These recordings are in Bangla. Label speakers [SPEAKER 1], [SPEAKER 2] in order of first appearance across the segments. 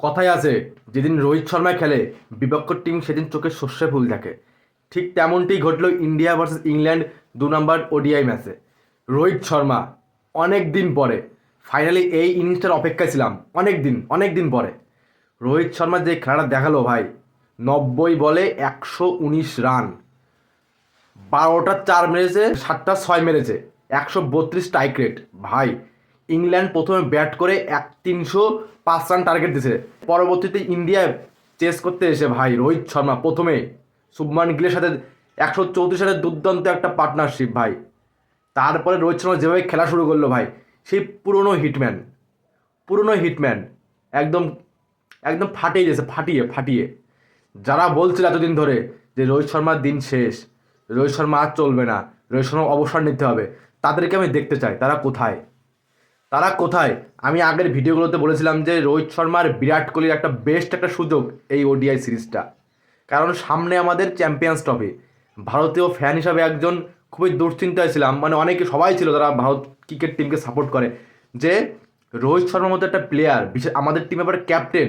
[SPEAKER 1] কথাই আছে, যেদিন রোহিত শর্মা খেলে, বিপক্ষ টিম সেদিন চোখে শস্যে ফুল থাকে ঠিক তেমনটি ঘটল ইন্ডিয়া ভার্সেস ইংল্যান্ড দু নম্বর ওডিআই ম্যাচে। রোহিত শর্মা অনেক দিন পরে ফাইনালি এই ইনিংসটার অপেক্ষায় ছিলাম, অনেক দিন অনেক দিন পরে। রোহিত শর্মা যে খেলাটা দেখাল ভাই, নব্বই বলে একশো উনিশ রান। বারোটা চার মেরেছে, সাতটা ছয় মেরেছে, একশো বত্রিশ স্ট্রাইক রেট ভাই ইংল্যান্ড প্রথমে ব্যাট করে এক তিনশো পাঁচ রান টার্গেট দিয়েছে। পরবর্তীতে ইন্ডিয়া চেস করতে এসে ভাই রোহিত শর্মা প্রথমে শুভমান গিলের সাথে একশো চৌত্রিশ রানের দুর্দান্ত একটা পার্টনারশিপ ভাই। তারপরে রোহিত শর্মা যেভাবে খেলা শুরু করল ভাই, সেই পুরনো হিটম্যান পুরনো হিটম্যান একদম একদম ফাটিয়ে দিয়েছে, ফাটিয়ে ফাটিয়ে। যারা বলছিল এতদিন ধরে যে রোহিত শর্মার দিন শেষ, রোহিত শর্মা আর চলবে না, রোহিত শর্মা অবসর নিতে হবে, তাদেরকে আমি দেখতে চাই, তারা কোথায়? তারা কোথায়? আমি আগের ভিডিওগুলোতে বলেছিলাম যে রোহিত শর্মার বিরাট কোহলির একটা বেস্ট একটা সুযোগ এই ওডিআই সিরিজটা। কারণ সামনে আমাদের চ্যাম্পিয়ন্স ট্রফি ভারতীয় ফ্যান হিসাবে একজন খুবই দুশ্চিন্তায় ছিলাম। মানে অনেকে সবাই ছিল যারা ভারত ক্রিকেট টিমকে সাপোর্ট করে। যে রোহিত শর্মার মতো একটা প্লেয়ার বিশেষ আমাদের টিমে এবার ক্যাপ্টেন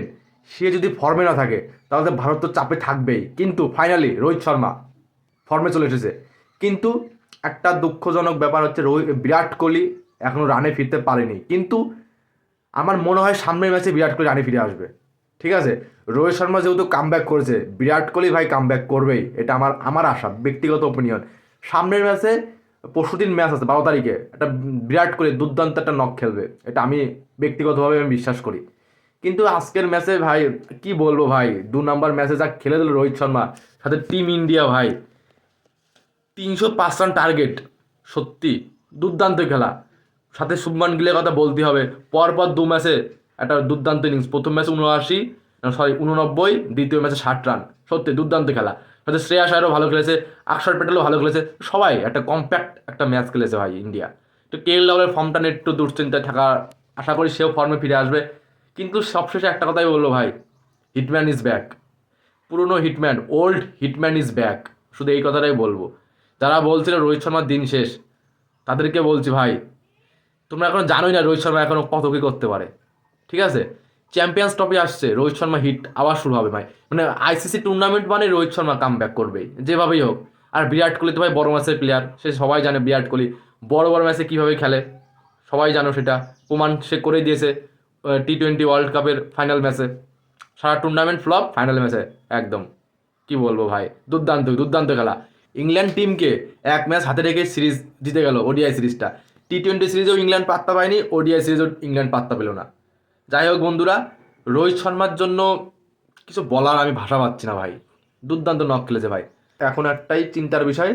[SPEAKER 1] সে যদি ফর্মে না থাকে, তাহলে ভারত তো চাপে থাকবেই। কিন্তু ফাইনালি রোহিত শর্মা ফর্মে চলে এসেছে। কিন্তু একটা দুঃখজনক ব্যাপার হচ্ছে রোহিত বিরাট কোহলি এখনও রানে ফিরতে পারেনি। কিন্তু আমার মনে হয় সামনের ম্যাচে বিরাট কোহলি রানে ফিরে আসবে। ঠিক আছে? রোহিত শর্মা যেহেতু কামব্যাক করেছে, বিরাট কোহলি ভাই কামব্যাক করবেই, এটা আমার আমার আশা, ব্যক্তিগত ওপিনিয়ন সামনের ম্যাচে পরশুদিন ম্যাচ আছে, বারো তারিখে, একটা বিরাট কোহলি দুর্দান্ত একটা নক খেলবে, এটা আমি ব্যক্তিগতভাবে আমি বিশ্বাস করি। কিন্তু আজকের ম্যাচে ভাই, কি বলব ভাই, দু নাম্বার ম্যাচে যা খেলে দিল রোহিত শর্মা, সাথে টিম ইন্ডিয়া ভাই। তিনশো পাঁচ রান টার্গেট সত্যি, দুর্দান্ত খেলা। সাথে শুভমান গিলের কথা বলতে হবে। পরপর দু ম্যাচে একটা দুর্দান্ত ইনিংস প্রথম ম্যাচে উনআশি সরি উননব্বই, দ্বিতীয় ম্যাচে ষাট রান সত্যি, দুর্দান্ত খেলা। সাথে শ্রেয়াস আয়ারও ভালো খেলেছে আকসর প্যাটেলও ভালো খেলেছে। সবাই একটা কম্প্যাক্ট একটা ম্যাচ খেলেছে ভাই ইন্ডিয়া। তো কে এল রাহুলের ফর্মটা নিয়ে একটু দুশ্চিন্তায় থাকা আশা করি সেও ফর্মে ফিরে আসবে। কিন্তু সবশেষে একটা কথাই বলল ভাই হিটম্যান ইজ ব্যাক পুরনো Hitman old Hitman is back শুধু এই কথাটাই বলব। যারা বলছিল রোহিত শর্মার দিন শেষ, তাদেরকে বলছি ভাই তোমরা এখনও জানোই না রোহিত শর্মা এখনও কত কী করতে পারে। ঠিক আছে? চ্যাম্পিয়ন্স ট্রফি আসছে, রোহিত শর্মা হিট আবার শুরু হবে ভাই। মানে আইসিসি টুর্নামেন্ট মানে রোহিত শর্মা কাম ব্যাক করবেই, যেভাবেই হোক। আর বিরাট কোহলি তো ভাই বড় ম্যাচের প্লেয়ার সে সবাই জানে বিরাট কোহলি। বড় বড় ম্যাচে কীভাবে খেলে, সবাই জানো সেটা। প্রমাণ সে করে দিয়েছে টি টোয়েন্টি ওয়ার্ল্ড কাপের ফাইনাল ম্যাচে সারা টুর্নামেন্ট ফ্লপ ফাইনাল ম্যাচে একদম। কি বলব ভাই? দুর্দান্ত দুর্দান্ত খেলা। ইংল্যান্ড টিমকে এক ম্যাচ হাতে রেখে সিরিজ জিতে গেল ওডিআই সিরিজটা টি টোয়েন্টি সিরিজেও ইংল্যান্ড পাত্তা পায়নি ওডিআই সিরিজেও ইংল্যান্ড পাত্তা পেল না। যাই হোক বন্ধুরা, রোহিত শর্মার জন্য কিছু বলার আমি ভাষা পাচ্ছি না ভাই। দুর্দান্ত নক খেলেছে ভাই। এখন একটাই চিন্তার বিষয়,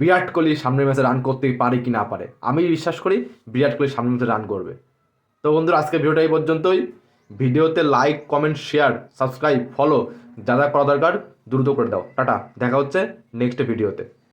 [SPEAKER 1] বিরাট কোহলি সামনের ম্যাচে রান করতে পারে কি না পারে। আমি বিশ্বাস করি বিরাট কোহলি সামনের ম্যাচে রান করবে। তো বন্ধুরা আজকে ভিডিওটা এই পর্যন্তই। ভিডিওতে like comment share subscribe follow যা যা করা দরকার, দ্রুত করে দাও। টাটা, দেখা হচ্ছে নেক্সট ভিডিওতে।